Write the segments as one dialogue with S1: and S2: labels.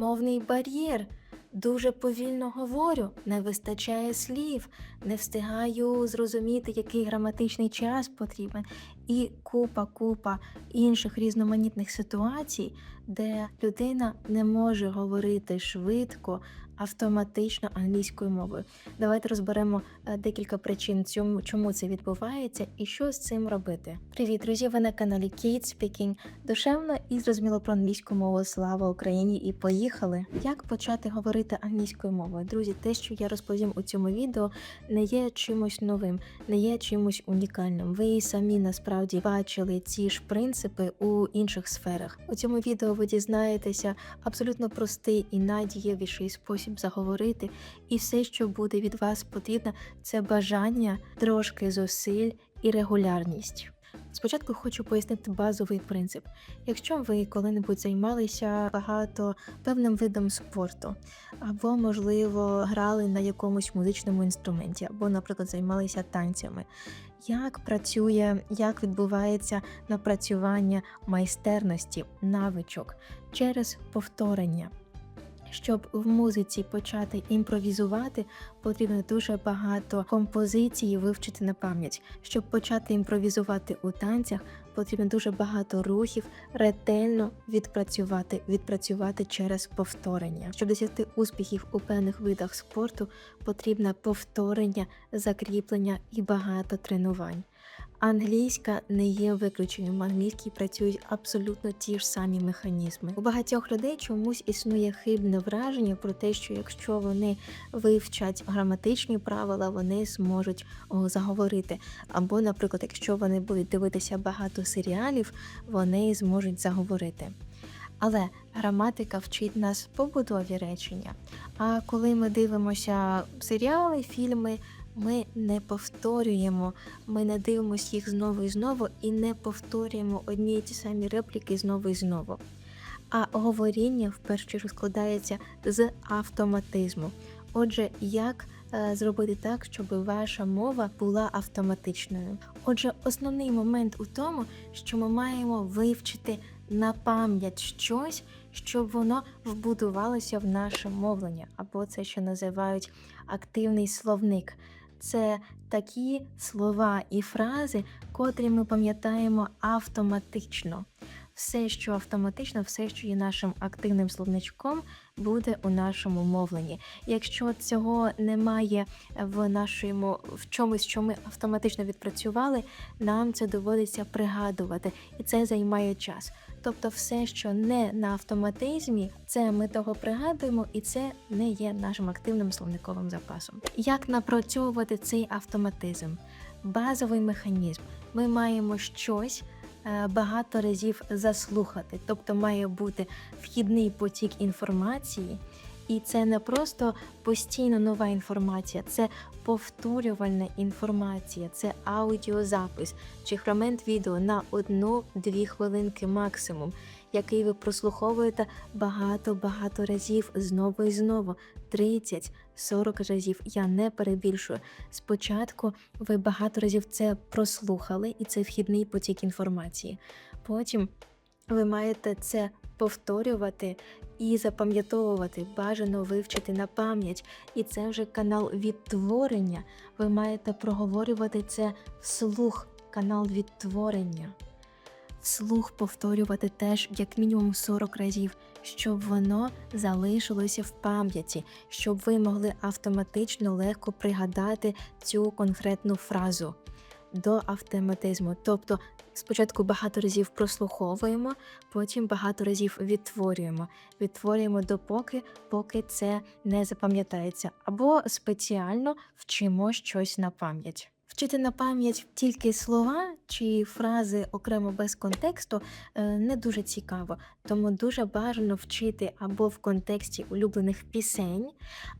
S1: мовний бар'єр. Дуже повільно говорю, не вистачає слів, не встигаю зрозуміти, який граматичний час потрібен, і купа, купа інших різноманітних ситуацій, де людина не може говорити швидко, автоматично англійською мовою. Давайте розберемо е, декілька причин, цьому, чому це відбувається і що з цим робити. Привіт, друзі! Ви на каналі Kate Speaking. Душевно і зрозуміло про англійську мову. Слава Україні! І поїхали! Як почати говорити англійською мовою? Друзі, те, що я розповім у цьому відео, не є чимось новим, не є чимось унікальним. Ви самі насправді бачили ці ж принципи у інших сферах. У цьому відео ви дізнаєтеся абсолютно простий і найдієвіший спосіб заговорити, і все, що буде від вас потрібно, це бажання, трошки зусиль і регулярність. Спочатку хочу пояснити базовий принцип. Якщо ви коли-небудь займалися багато певним видом спорту, або, можливо, грали на якомусь музичному інструменті, або, наприклад, займалися танцями, як працює, як відбувається напрацювання майстерності, навичок через повторення. Щоб в музиці почати імпровізувати, потрібно дуже багато композицій вивчити на пам'ять. Щоб почати імпровізувати у танцях, потрібно дуже багато рухів ретельно відпрацювати, відпрацювати через повторення. Щоб досягти успіхів у певних видах спорту, потрібне повторення, закріплення і багато тренувань. Англійська не є виключенням. Англійській працюють абсолютно ті ж самі механізми. У багатьох людей чомусь існує хибне враження про те, що якщо вони вивчать граматичні правила, вони зможуть заговорити. Або, наприклад, якщо вони будуть дивитися багато серіалів, вони зможуть заговорити. Але граматика вчить нас побудові речення. А коли ми дивимося серіали, фільми, ми не повторюємо, ми не дивимося їх знову і знову і не повторюємо одні й ті самі репліки знову і знову. А говоріння в першу чергу складається з автоматизму. Отже, як е, зробити так, щоб ваша мова була автоматичною? Отже, основний момент у тому, що ми маємо вивчити на пам'ять щось, щоб воно вбудувалося в наше мовлення, або це, що називають активний словник. Це такі слова і фрази, котрі ми пам'ятаємо автоматично. Все, що автоматично, все, що є нашим активним словничком, буде у нашому мовленні. Якщо цього немає в нашому в чомусь, що ми автоматично відпрацювали, нам це доводиться пригадувати, і це займає час. Тобто, все, що не на автоматизмі, це ми того пригадуємо, і це не є нашим активним словниковим запасом. Як напрацьовувати цей автоматизм? Базовий механізм. Ми маємо щось багато разів заслухати, тобто має бути вхідний потік інформації. І це не просто постійно нова інформація, це повторювальна інформація, це аудіозапис чи фрагмент відео на одну-дві хвилинки максимум, який ви прослуховуєте багато-багато разів знову і знову. 30-40 разів. Я не перебільшую. Спочатку ви багато разів це прослухали, і це вхідний потік інформації. Потім ви маєте це повторювати і запам'ятовувати, бажано вивчити на пам'ять. І це вже канал відтворення. Ви маєте проговорювати це вслух, канал відтворення. Вслух повторювати теж як мінімум 40 разів, щоб воно залишилося в пам'яті, щоб ви могли автоматично легко пригадати цю конкретну фразу до автоматизму. Тобто спочатку багато разів прослуховуємо, потім багато разів відтворюємо. Відтворюємо допоки, поки це не запам'ятається, або спеціально вчимо щось на пам'ять. Вчити на пам'ять тільки слова чи фрази окремо без контексту е, не дуже цікаво, тому дуже бажано вчити або в контексті улюблених пісень,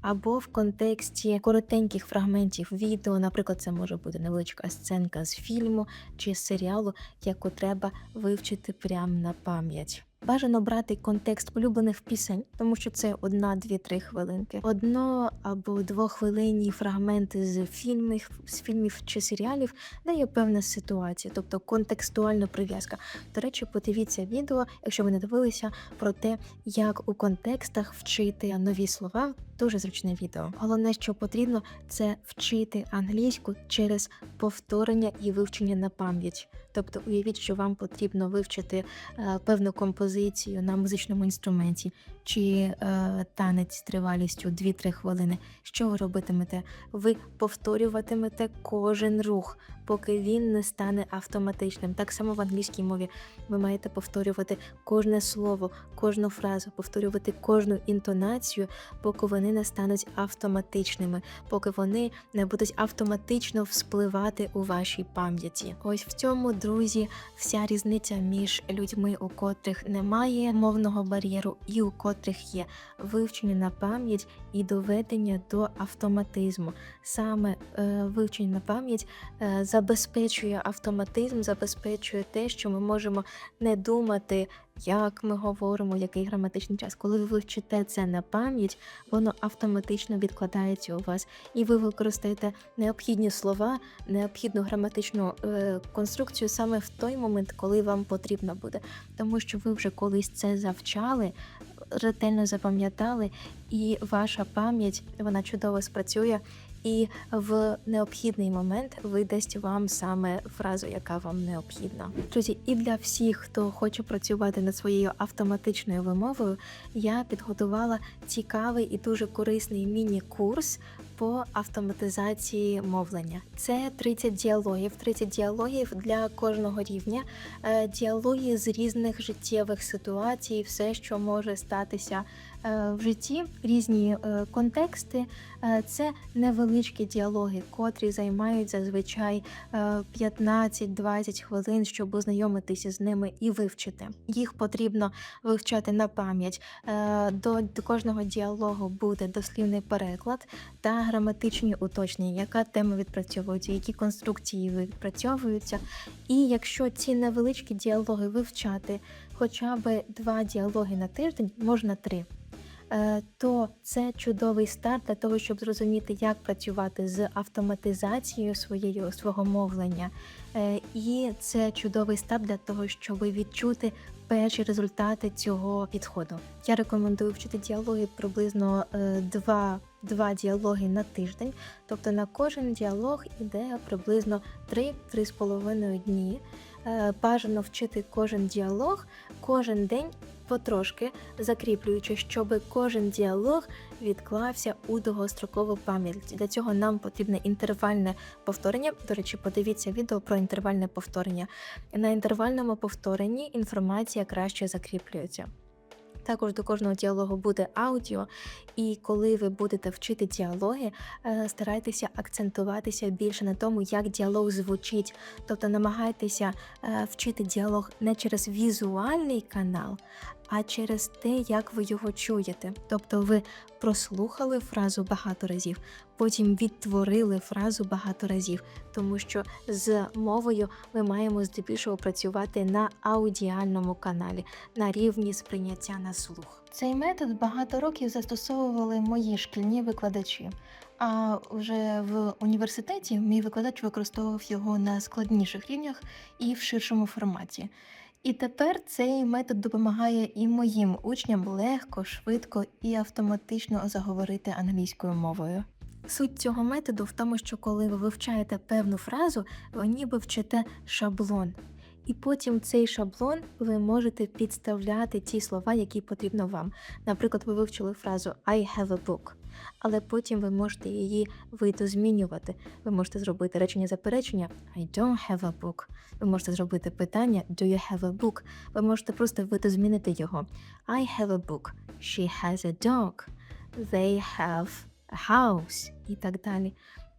S1: або в контексті коротеньких фрагментів відео. Наприклад, це може бути невеличка сценка з фільму чи серіалу, яку треба вивчити прямо на пам'ять. Бажано брати контекст улюблених пісень, тому що це одна, дві, три хвилинки. Одно або двохвилинні фрагменти з фільмів, з фільмів чи серіалів, де є певна ситуація, тобто контекстуальна прив'язка. До речі, подивіться відео, якщо ви не дивилися, про те, як у контекстах вчити нові слова. Дуже зручне відео. Головне, що потрібно, це вчити англійську через повторення і вивчення на пам'ять. Тобто, уявіть, що вам потрібно вивчити е, певну композицію на музичному інструменті чи е, танець з тривалістю 2-3 хвилини. Що ви робитимете? Ви повторюватимете кожен рух, поки він не стане автоматичним. Так само в англійській мові ви маєте повторювати кожне слово, кожну фразу, повторювати кожну інтонацію, поки вони не стануть автоматичними, поки вони не будуть автоматично вспливати у вашій пам'яті. Ось в цьому, друзі, вся різниця між людьми, у котрих немає мовного бар'єру, і у котрих є вивчення на пам'ять і доведення до автоматизму. Саме е, вивчення на пам'ять е, забезпечує автоматизм, забезпечує те, що ми можемо не думати, як ми говоримо, який граматичний час. Коли ви вивчите це на пам'ять, воно автоматично відкладається у вас, і ви використаєте необхідні слова, необхідну граматичну е, конструкцію саме в той момент, коли вам потрібно буде, тому що ви вже колись це завчали. Ретельно запам'ятали, і ваша пам'ять вона чудово спрацює, і в необхідний момент видасть вам саме фразу, яка вам необхідна. Друзі, і для всіх, хто хоче працювати над своєю автоматичною вимовою, я підготувала цікавий і дуже корисний міні-курс по автоматизації мовлення. Це 30 діалогів, 30 діалогів для кожного рівня, е, діалоги з різних життєвих ситуацій, все, що може статися е, в житті, різні е, контексти. Це невеличкі діалоги, котрі займають зазвичай е, 15-20 хвилин, щоб ознайомитися з ними і вивчити. Їх потрібно вивчати на пам'ять. До кожного діалогу буде дослівний переклад та граматичні уточнення, яка тема відпрацьовується, які конструкції відпрацьовуються. І якщо ці невеличкі діалоги вивчати хоча б два діалоги на тиждень, можна три. е, То це чудовий старт для того, щоб зрозуміти, як працювати з автоматизацією своєї свого мовлення. Е, І це чудовий старт для того, щоб відчути перші результати цього підходу. Я рекомендую вчити діалоги приблизно е, два, два діалоги на тиждень. Тобто на кожен діалог іде приблизно 3-3,5 дні. Е, Бажано вчити кожен діалог кожен день потрошки, закріплюючи, щоб кожен діалог відклався у довгострокову пам'ять. Для цього нам потрібне інтервальне повторення. До речі, подивіться відео про інтервальне повторення. На інтервальному повторенні інформація краще закріплюється. Також до кожного діалогу буде аудіо, і коли ви будете вчити діалоги, е, старайтеся акцентуватися більше на тому, як діалог звучить. Тобто намагайтеся е, вчити діалог не через візуальний канал, а через те, як ви його чуєте. Тобто ви прослухали фразу багато разів, потім відтворили фразу багато разів, тому що з мовою ми маємо здебільшого працювати на аудіальному каналі, на рівні сприйняття на слух. Цей метод багато років застосовували мої шкільні викладачі. А вже в університеті мій викладач використовував його на складніших рівнях і в ширшому форматі. І тепер цей метод допомагає і моїм учням легко, швидко і автоматично заговорити англійською мовою. Суть цього методу в тому, що коли ви вивчаєте певну фразу, ви ніби вчите шаблон. І потім цей шаблон ви можете підставляти ті слова, які потрібно вам. Наприклад, ви вивчили фразу I have a book, але потім ви можете її видозмінювати. Ви можете зробити речення заперечення I don't have a book. Ви можете зробити питання Do you have a book? Ви можете просто видозмінити його. I have a book. She has a dog. They have a house і так далі.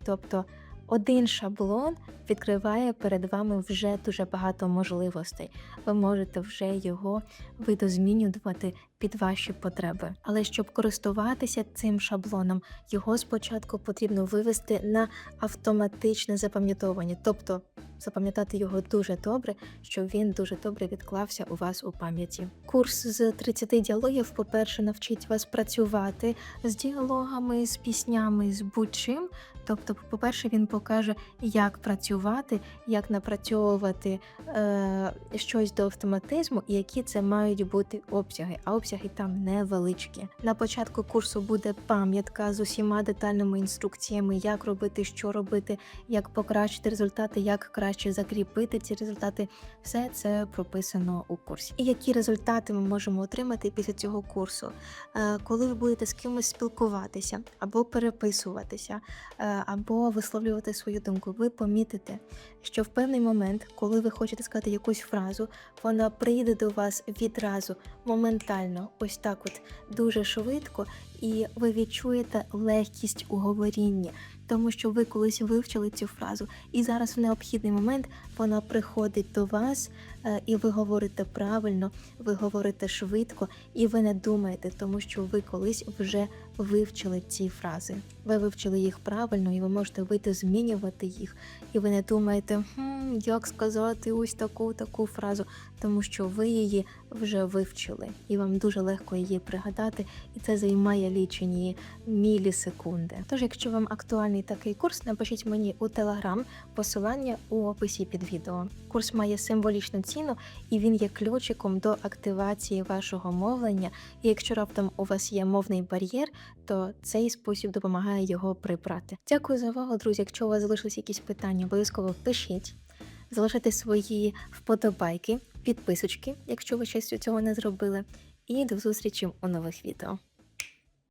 S1: Тобто один шаблон відкриває перед вами вже дуже багато можливостей. Ви можете вже його видозмінювати під ваші потреби. Але щоб користуватися цим шаблоном, його спочатку потрібно вивести на автоматичне запам'ятовування. Тобто запам'ятати його дуже добре, щоб він дуже добре відклався у вас у пам'яті. Курс з 30 діалогів, по-перше, навчить вас працювати з діалогами, з піснями, з будь-чим. Тобто, по-перше, він покаже, як працювати, як напрацьовувати е, щось до автоматизму і які це мають бути обсяги. А обсяги там невеличкі. На початку курсу буде пам'ятка з усіма детальними інструкціями, як робити, що робити, як покращити результати, як краще закріпити ці результати. Все це прописано у курсі. І які результати ми можемо отримати після цього курсу, Е, коли ви будете з кимось спілкуватися або переписуватися, е, або висловлювати свою думку, ви помітите, що в певний момент, коли ви хочете сказати якусь фразу, вона прийде до вас відразу, моментально, ось так, от дуже швидко, і ви відчуєте легкість у говорінні, тому що ви колись вивчили цю фразу, і зараз в необхідний момент вона приходить до вас, е, і ви говорите правильно, ви говорите швидко, і ви не думаєте, тому що ви колись вже вивчили ці фрази. Ви вивчили їх правильно, і ви можете вийти змінювати їх. І ви не думаєте, хм, як сказати ось таку таку фразу, тому що ви її вже вивчили, і вам дуже легко її пригадати, і це займає лічені мілісекунди. Тож, якщо вам актуальний такий курс, напишіть мені у телеграм посилання у описі під відео. Курс має символічну ціну, і він є ключиком до активації вашого мовлення. І якщо раптом у вас є мовний бар'єр, то цей спосіб допомагає його прибрати. Дякую за увагу, друзі. Якщо у вас залишились якісь питання, обов'язково пишіть. Залишайте свої вподобайки, підписочки, якщо ви щось цього не зробили. І до зустрічі у нових відео.